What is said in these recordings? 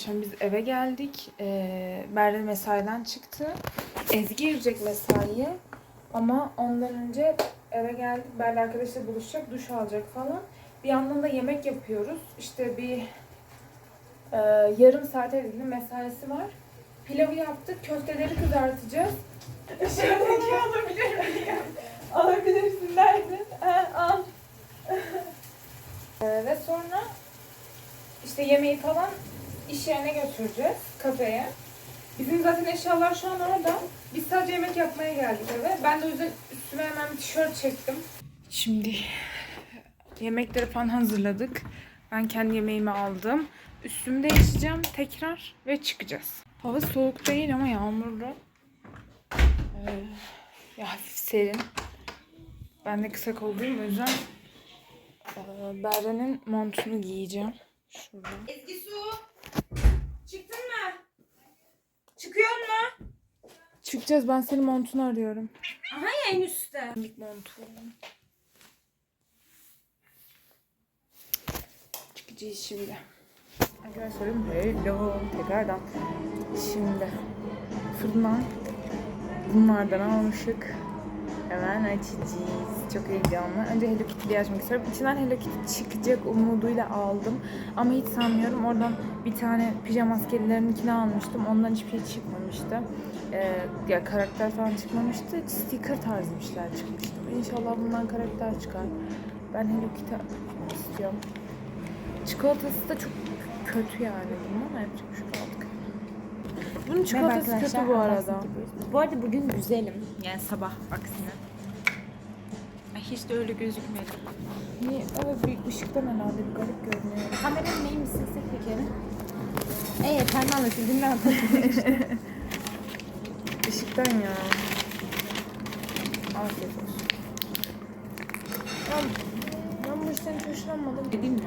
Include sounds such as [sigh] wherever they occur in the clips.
arkadaşlar biz eve geldik. Ee, Berre mesaiden çıktı. Ezgi girecek mesaiye. Ama ondan önce eve geldik. Berre arkadaşla buluşacak, duş alacak falan. Bir yandan da yemek yapıyoruz. İşte bir e, yarım saate ilgili mesaisi var. Pilavı yaptık, köfteleri kızartacağız. [laughs] Dışarıdaki alabilir miyim? [laughs] Alabilirsin? Ha, al. [laughs] Ee, ve sonra işte yemeği falan iş yerine götüreceğiz kafeye. Bizim zaten eşyalar şu an orada. Biz sadece yemek yapmaya geldik eve. Ben de o yüzden üstüme hemen bir tişört çektim. Şimdi yemekleri falan hazırladık. Ben kendi yemeğimi aldım. Üstümü değiştireceğim tekrar ve çıkacağız. Hava soğuk değil ama yağmurlu. Ee, ya hafif serin. Ben de kısa kolluyum o yüzden ee, Berre'nin montunu giyeceğim. Şurada. Ezgi su. Çıktın mı? Çıkıyor mu? Çıkacağız. Ben senin montunu arıyorum. Aha ya en üstte. Minik montu. Çıkacağız şimdi. Arkadaşlarım hello tekrardan. Şimdi fırından bunlardan almışık. Hemen açacağız. Çok heyecanlı. Önce Hello Kitty'yi açmak istiyorum. İçinden Hello Kitty çıkacak umuduyla aldım. Ama hiç sanmıyorum. Oradan bir tane pijama askerlerinkini almıştım. Ondan hiçbir şey çıkmamıştı. Ee, ya karakter falan çıkmamıştı. Sticker tarzı bir çıkmıştı. İnşallah bundan karakter çıkar. Ben Hello Kitty istiyorum. Çikolatası da çok kötü yani bunun ama yapacak bir şey. Bunun çikolatası kötü bu arada. Bu arada bugün güzelim. Yani sabah aksine. Ay, hiç de öyle gözükmedi. Niye? Evet bir ışıktan herhalde bir garip görünüyor. Kameranın neyi mi silsek bir kere? Ee parmağınla sildin ne yapalım? [laughs] Işıktan ya. Afiyet olsun. Ben, ben bu işten hiç hoşlanmadım. Dedim mi?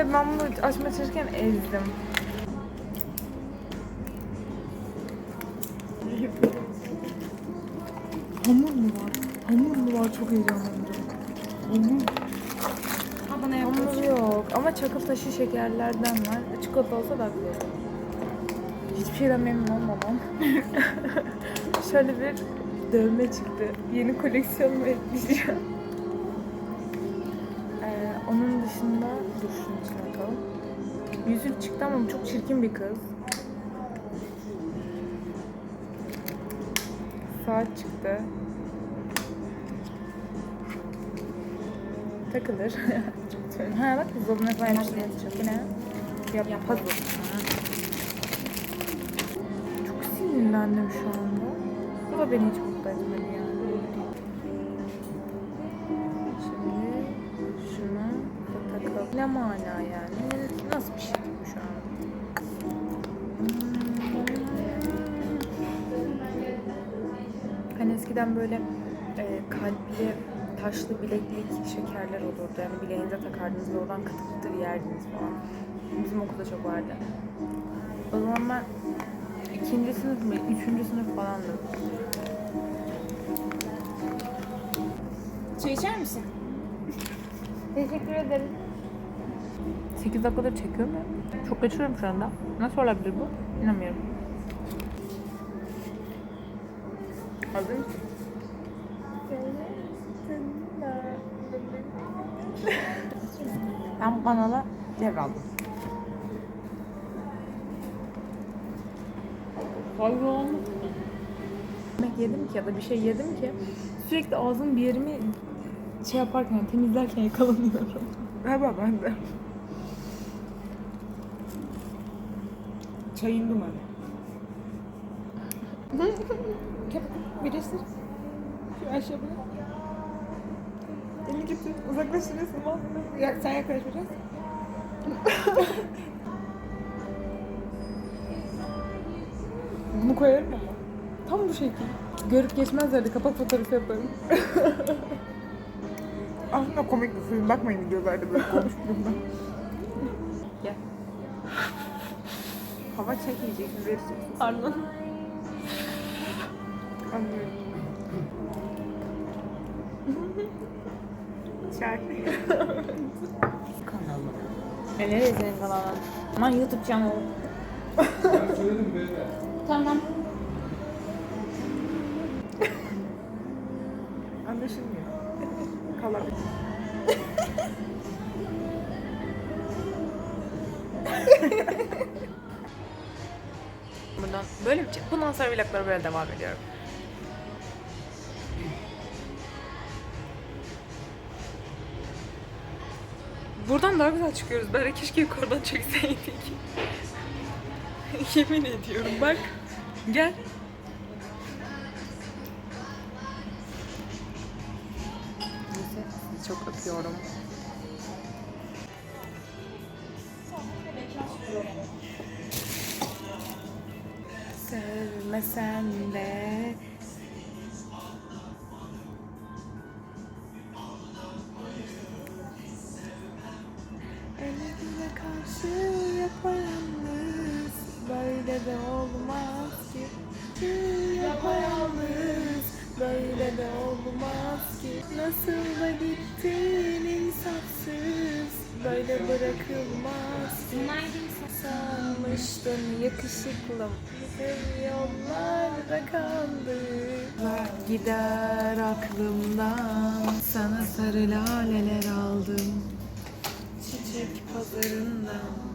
Ve ben bunu açmaya çalışırken ezdim. Hamur mu var? Hamur mu var? Çok heyecanlandım. Hamur. Ha bana Hamur yok ama çakıl taşı şekerlerden var. Çikolata olsa da güzel. Hiçbir şeyden memnun olmamam. [laughs] Şöyle bir dövme çıktı. Yeni koleksiyonumu ekleyeceğim. Bu çok çirkin bir kız. Saat çıktı. Takılır. [laughs] Ha bak buzdolabına falan hepsini yapacak. Bu ne? Yap, Yap. puzzle. Çok sinirlendim şu anda. Bu da beni hiç mutlu etmedi yani. Şimdi şunu da takalım. Ne mana yani? Eskiden böyle e, kalpli taşlı bileklik şekerler olurdu. Yani bileğinize takardınız ve oradan kıtır kıtır yerdiniz falan. Bizim okulda çok vardı. O zaman ben ikinci sınıf mı, üçüncü sınıf falandım. Su içer misin? [laughs] Teşekkür ederim. 8 dakikadır çekiyorum ya. Çok geçiyorum şu anda. Nasıl olabilir bu? İnanmıyorum. Hazır mısın? [laughs] Ben banala devraldım. Hayvan. Yemek yedim ki ya da bir şey yedim ki sürekli ağzım bir yerimi şey yaparken temizlerken yakalanıyorum. [laughs] Galiba ben de. Çayın dumanı. Birisi. Şu aşağıya. Eli getir. Uzaklaştırıyorsun bak. Ya, sen yaklaş biraz. Bunu koyarım ama. Tam bu şekil. Görüp geçmezlerdi. Kapak fotoğrafı yaparım. [laughs] Aslında komik bir film. Bakmayın videolarda böyle konuştuğumda. Gel. Hava çekmeyeceksin, vereceksin. Pardon. E nereye senin kanalın? Aman YouTube kanalı. tamam. Anlaşılmıyor. Kalabilir. Buradan böyle bir şey. Bundan sonra vloglara böyle devam ediyorum. Buradan daha güzel çıkıyoruz. De keşke yukarıdan çekseydik. [laughs] Yemin ediyorum bak. Gel. Neyse sizi çok öpüyorum. Sevmesen de bırakılmaz ki Sanmıştın yakışıklım Bizim yollarda kaldı. Gider aklımdan Sana sarı laleler aldım. Çiçek pazarından.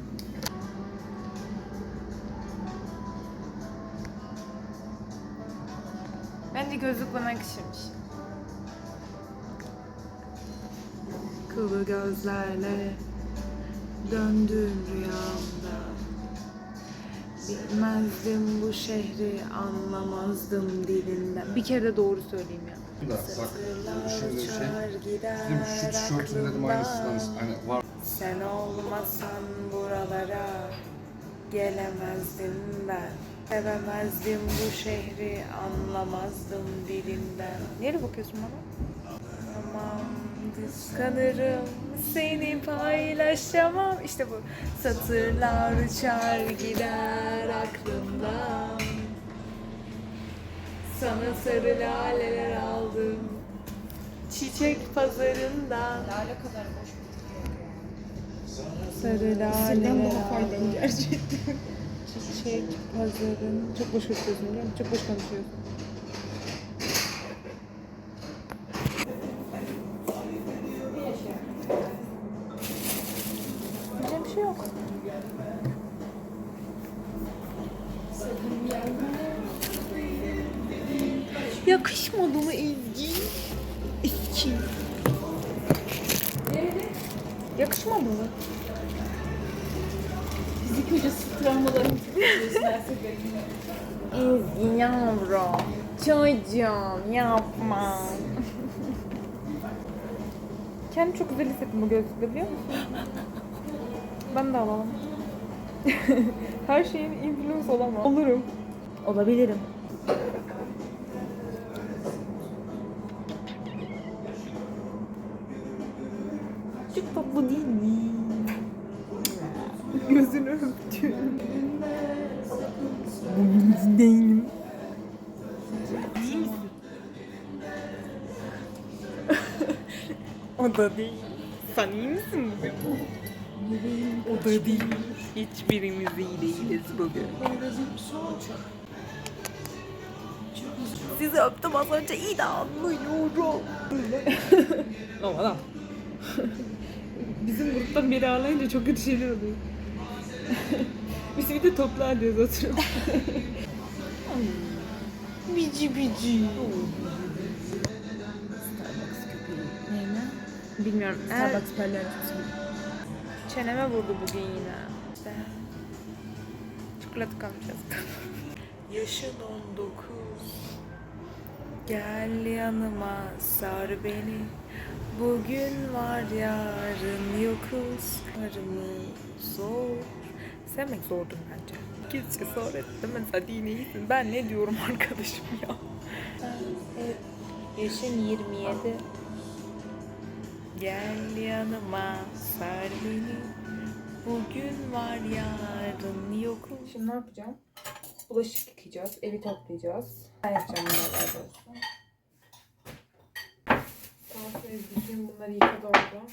Bence gözlük bana yakışırmış. Kılı gözlerle döndüm rüyamda Bilmezdim bu şehri anlamazdım dilinden Bir kere de doğru söyleyeyim ya bak şöyle bir şey. Bizim şu tişörtün dedim aynısından hani var. Sen olmasan buralara gelemezdim ben. Sevemezdim bu şehri, anlamazdım dilinden. Nereye bakıyorsun bana? Kıskanırım seni paylaşamam. İşte bu. Satırlar uçar gider aklımdan. Sana sarı laleler aldım. Çiçek pazarından. Lale kadar boş Sarı laleler aldım. gerçekten. Çiçek pazarın. Çok boş konuşuyorsun biliyor musun? Çok boş konuşuyorsun. Diyeceğim bir şey yok. Yakışmadı mı Ezgi? Eski. Yakışmadı mı? Fizik hocası travmalarını. Ezgi yavrum. Çocuğum yapma. Kendimi çok güzel hissettim bu gözlükle biliyor musun? [laughs] Ben de alalım. [laughs] Her şeyin influence olamam. Olurum. Olabilirim. Çok tatlı değil mi? [laughs] Gözünü öptüm. Bugün [laughs] değilim. Misin? o da değil. Sen iyi misin bugün? O da değil. Hiçbirimiz iyi değiliz bugün. Sizi öptüm az önce iyi de anlıyorum. [laughs] Ama lan. Bizim gruptan biri ağlayınca çok kötü şeyler oluyor. [laughs] Biz bir de toplu haldeyiz oturup. [laughs] bici bici. Starbucks köpeği. Neyine? Bilmiyorum. Starbucks perler Çeneme vurdu bugün yine. İşte. Çikolata kalmışız. Yaşın 19 Gel yanıma sar beni. Bugün var yarın yokuz. Varımı zor. Sevmek zordur bence. Keşke zor ettim mesela dine iyisin. Ben ne diyorum arkadaşım ya? Evet Yaşın 27 Gel yanıma sar beni Bugün var yarın yok. Şimdi ne yapacağım? Bulaşık yıkayacağız, evi toplayacağız. Ben yapacağım bunları daha doğrusu. Daha sonra bütün bunları yıkadı orada.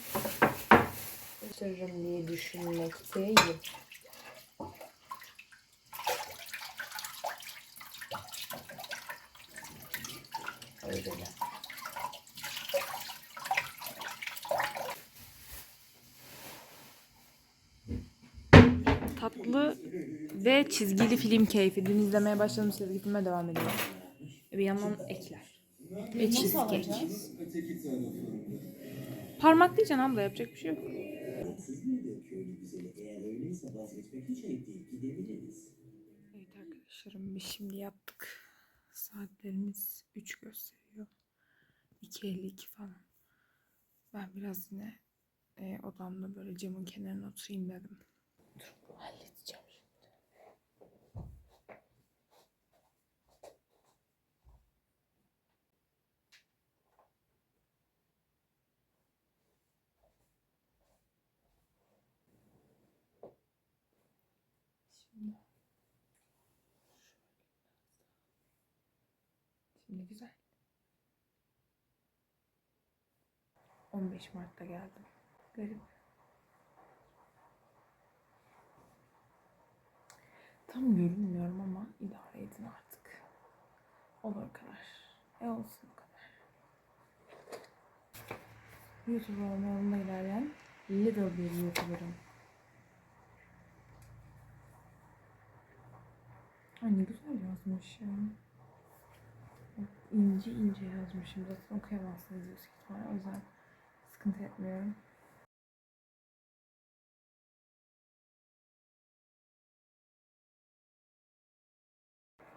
Sırrım diye düşünmekteyim. Öyle. Tatlı ve çizgili film keyfi. Dün izlemeye başladığım çizgi filme devam ediyorum. Bir yandan ekler. Ve cheesecake. Parmaklayacaksın abla yapacak bir şey yok. Evet arkadaşlarım biz şimdi yaptık. Saatlerimiz 3 gösteriyor. 2.52 falan. Ben biraz yine e, odamda böyle camın kenarına oturayım dedim. Dur halledeceğim şimdi. Şimdi güzel. 15 Mart'ta geldim. Garip. Tam görünmüyorum ama idare edin artık. Olur kadar. E olsun o kadar. YouTuber olma ilerleyen little bir YouTuber'ım. Ay ne güzel yazmış ya. Bak, İnce ince yazmışım. Zaten okuyamazsınız yüksek ihtimalle. O yüzden sıkıntı etmiyorum.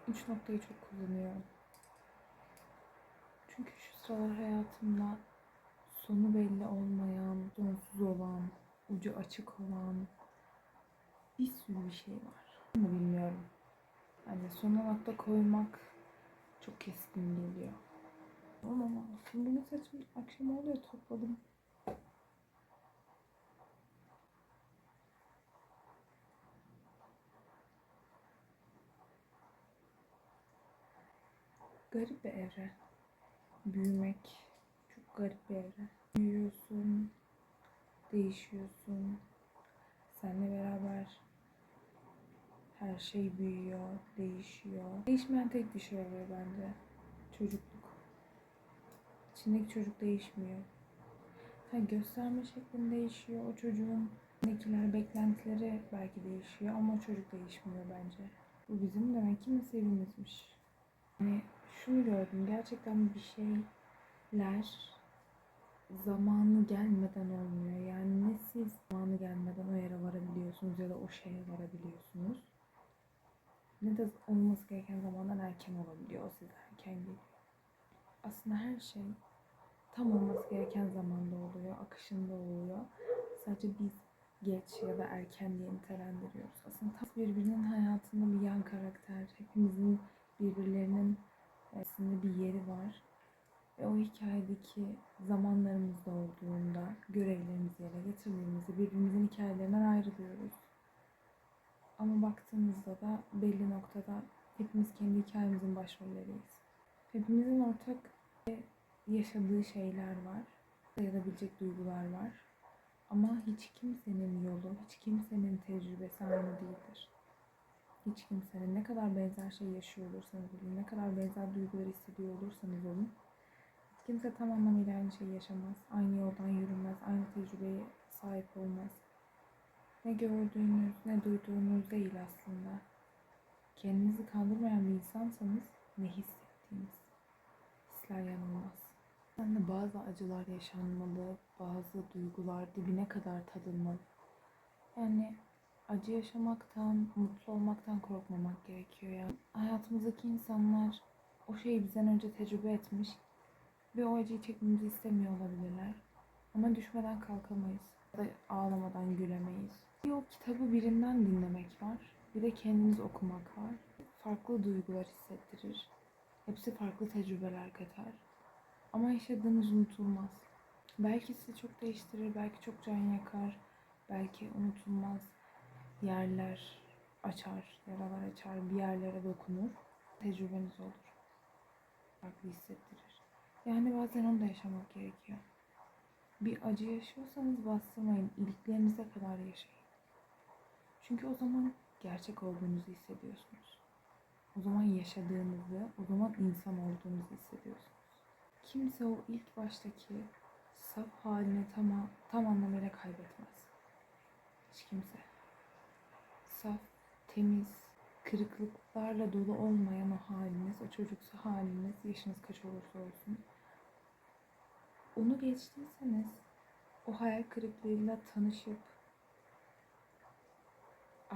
Üç noktayı çok kullanıyorum. Çünkü şu sıralar hayatımda sonu belli olmayan, sonsuz olan, ucu açık olan bir sürü bir şey var. Ama bilmiyorum. Hani sona nokta koymak çok keskin geliyor. Ama ama şimdi benim saçım akşam oluyor topladım. Garip bir evre. Büyümek çok garip bir evre. Büyüyorsun, değişiyorsun. Seninle beraber her şey büyüyor, değişiyor. Değişmeyen tek bir şey oluyor bence. Çocukluk. İçindeki çocuk değişmiyor. Ha, gösterme şeklin değişiyor. O çocuğun nekiler, beklentileri belki değişiyor ama o çocuk değişmiyor bence. Bu bizim demek ki nasibimizmiş. Hani şunu gördüm. Gerçekten bir şeyler zamanı gelmeden olmuyor. Yani ne siz zamanı gelmeden o yere varabiliyorsunuz ya da o şeye varabiliyorsunuz. Ne de olması gereken zamandan erken olabiliyor. O size erken geliyor. Aslında her şey tam olması gereken zamanda oluyor, akışında oluyor. Sadece biz geç ya da erken diye nitelendiriyoruz. Aslında tam birbirinin hayatında bir yan karakter. Hepimizin birbirlerinin aslında bir yeri var. Ve o hikayedeki zamanlarımızda olduğunda görevlerimizi yerine getirdiğimizde birbirimizin hikayelerinden ayrılıyoruz. Ama baktığımızda da belli noktada hepimiz kendi hikayemizin başrolleriyiz. Hepimizin ortak yaşadığı şeyler var. Sayılabilecek duygular var. Ama hiç kimsenin yolu, hiç kimsenin tecrübesi aynı değildir. Hiç kimsenin ne kadar benzer şey yaşıyor olursanız olun, ne kadar benzer duygular hissediyor olursanız olun, hiç kimse tam anlamıyla aynı şeyi yaşamaz. Aynı yoldan yürümez, aynı tecrübeye sahip olmaz. Ne gördüğünüz, ne duyduğunuz değil aslında. Kendinizi kandırmayan bir insansanız ne hissettiğiniz. Hisler yanılmaz. De bazı acılar yaşanmalı, bazı duygular dibine kadar tadılmalı. Yani acı yaşamaktan, mutlu olmaktan korkmamak gerekiyor yani. Hayatımızdaki insanlar o şeyi bizden önce tecrübe etmiş ve o acıyı çekmemizi istemiyor olabilirler. Ama düşmeden kalkamayız. Ağlamadan gülemeyiz. O kitabı birinden dinlemek var. Bir de kendiniz okumak var. Farklı duygular hissettirir. Hepsi farklı tecrübeler katar. Ama yaşadığınız unutulmaz. Belki sizi çok değiştirir, belki çok can yakar. belki unutulmaz yerler açar, yaralar açar, bir yerlere dokunur. Tecrübeniz olur. Farklı hissettirir. Yani bazen onu da yaşamak gerekiyor. Bir acı yaşıyorsanız bastırmayın. iliklerinize kadar yaşayın. Çünkü o zaman gerçek olduğunuzu hissediyorsunuz. O zaman yaşadığınızı, o zaman insan olduğunuzu hissediyorsunuz. Kimse o ilk baştaki saf halini tam, tam anlamıyla kaybetmez. Hiç kimse. Saf, temiz, kırıklıklarla dolu olmayan o haliniz, o çocuksu haliniz, yaşınız kaç olursa olsun. Onu geçtiyseniz, o hayal kırıklığıyla tanışıp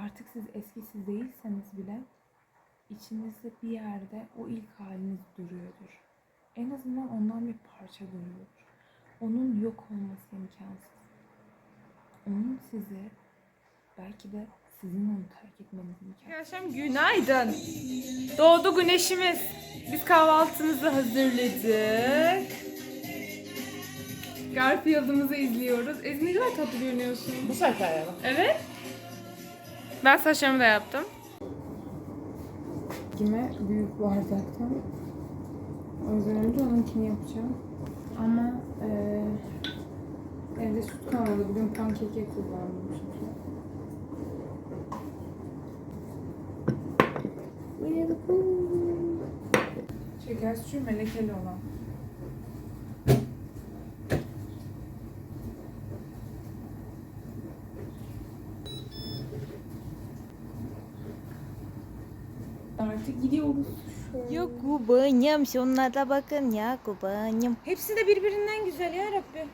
artık siz eski siz değilseniz bile içinizde bir yerde o ilk haliniz duruyordur. En azından ondan bir parça duruyordur. Onun yok olması imkansız. Onun size belki de sizin onu terk etmeniz imkansız. Arkadaşlar günaydın. Doğdu güneşimiz. Biz kahvaltımızı hazırladık. Garfield'ımızı izliyoruz. Ezgi ne kadar tatlı görünüyorsun. Bu sefer ya. Evet. Ben saçlarımı da yaptım. Kime büyük bardaktan. O yüzden önce onunkini yapacağım. Ama eee evde süt kalmadı. Bugün pankeke kullandım çünkü. Şeker suçu melekeli olan. Artık gidiyoruz. Yakubanım şunlara bakın Yakubanım. Hepsi de birbirinden güzel ya Rabbi.